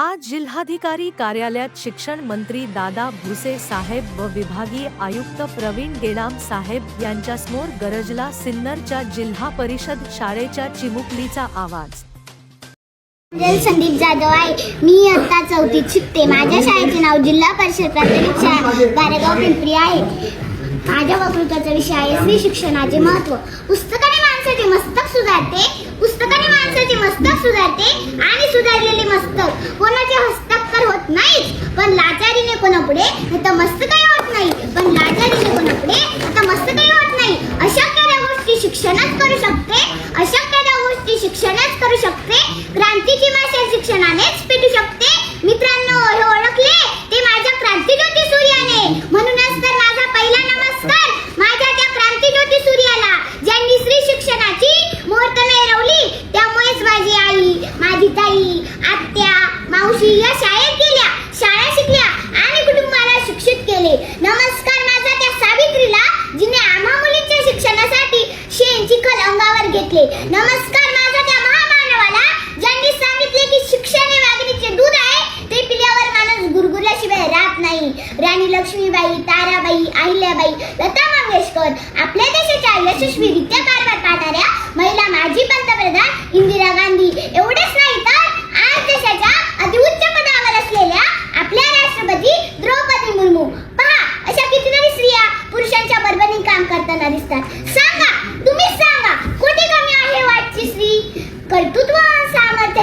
आज जिल्हाधिकारी कार्यालयात शिक्षण मंत्री दादा भुसे साहेब व विभागीय आयुक्त प्रवीण गेडाम साहेब यांच्यासमोर गरजला सिन्नरच्या जिल्हा परिषद शाळेच्या चिमुकलीचा आवाज. संदीप जाधव आहे. मी आता चौथीत शिकते. माझ्या शाळेचे नाव जिल्हा परिषद प्राथमिक शाळा गारेगाव पिंपरी आहे. माझ्या वक्तृत्वाचा विषय आहे स्त्री शिक्षणाचे महत्त्व. पुस्तकाने माणसाचे मस्तक सुधारते पुस्तकाने माणसाचे मस्तक सुधारते आणि सुधारलेले मस्तक. कोणाचे हस्ताक्षर होत नाही पण लाचारीने कोणापुढे? तर मस्तकही होत नाही पण लाचारीने कोणापुढे? तर मस्तकही होत नाही. अशक्य त्या गोष्टी शिक्षणच करू शकते अशक्य त्या गोष्टी शिक्षणच करू शकते क्रांतीची भाषा शिक्षणानेच पेटू शकते मित्रांनो हे ओळखले ते माझ्या क्रांतीज्योती सूर्याने म्हणूनच तर माझा पहिला नमस्कार माझ्या त्या क्रांतीज्योती सूर्याला ज्यांनी स्त्री शिक्षणाची मुहूर्त मिळवली त्यामुळेच माझी आई माझी ताई आत्या मावशी या शाळेत गेल्या शाळा शिकल्या आणि कुटुंबाला शिक्षित केले नमस्कार माझा त्या सावित्रीला जिने आम्हा मुलींच्या शिक्षणासाठी शेण चिखल सांगितले नमस्कार माझा त्या महामानवाला ज्यांनी सांगितले की शिक्षण हे वाघिणीचे दूध आहे ते पिल्यावर माणूस गुरगुरल्याशिवाय राहत नाही. राणी लक्ष्मीबाई ताराबाई अहिल्याबाई लता मंगेशकर आपल्या देशाच्या यशस्वी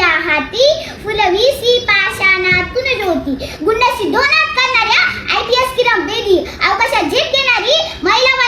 या हाती फुलवीसी पाषाणातून ज्योती गुंडाशी दोनात करणाऱ्या I P S Kiran Bedi अवकाशात झेप देणारी महिला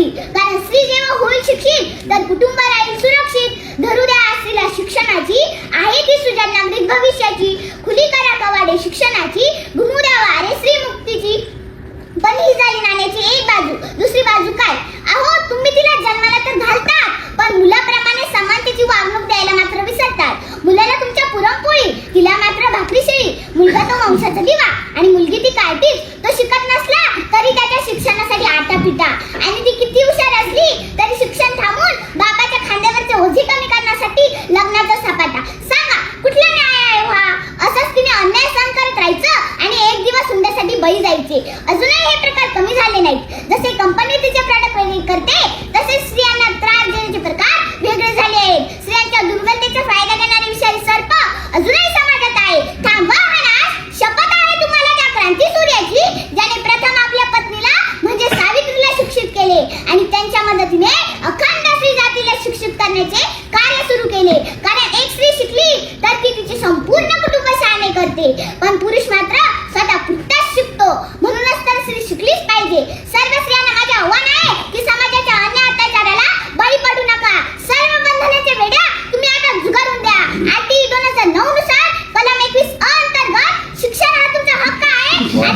शिक्षणाची कारण स्त्री जेव्हा होईल शिक्षित तर कुटुंब राहील सुरक्षित. धरू द्या स्त्रीला शिक्षणाची आहे ती सुजाण नागरिक भविष्याची?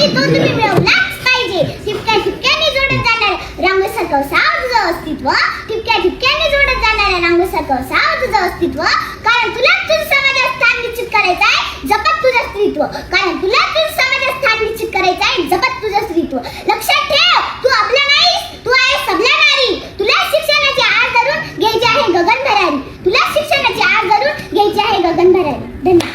आणि तो तुम्ही मिळवलाच पाहिजे. ठिपक्या ठिपक्याने जोडत जाणार रंग तुझं अस्तित्व ठिपक्या ठिपक्याने जोडत जाणार रंग सकवसाव तुझं अस्तित्व कारण तुला तुझं समाजात स्थान निश्चित करायचं आहे जपत तुझं अस्तित्व. कारण तुला तुझ समाजात स्थान निश्चित करायचं आहे जपत तुझं अस्तित्व. लक्षात ठेव तू आपल्या नाही तू आहे सबल्या नारी तुला शिक्षणाची आळ धरून घ्यायची आहे गगन भरारी तुला शिक्षणाची आळ धरून घ्यायची आहे गगन भरारी धन्यवाद.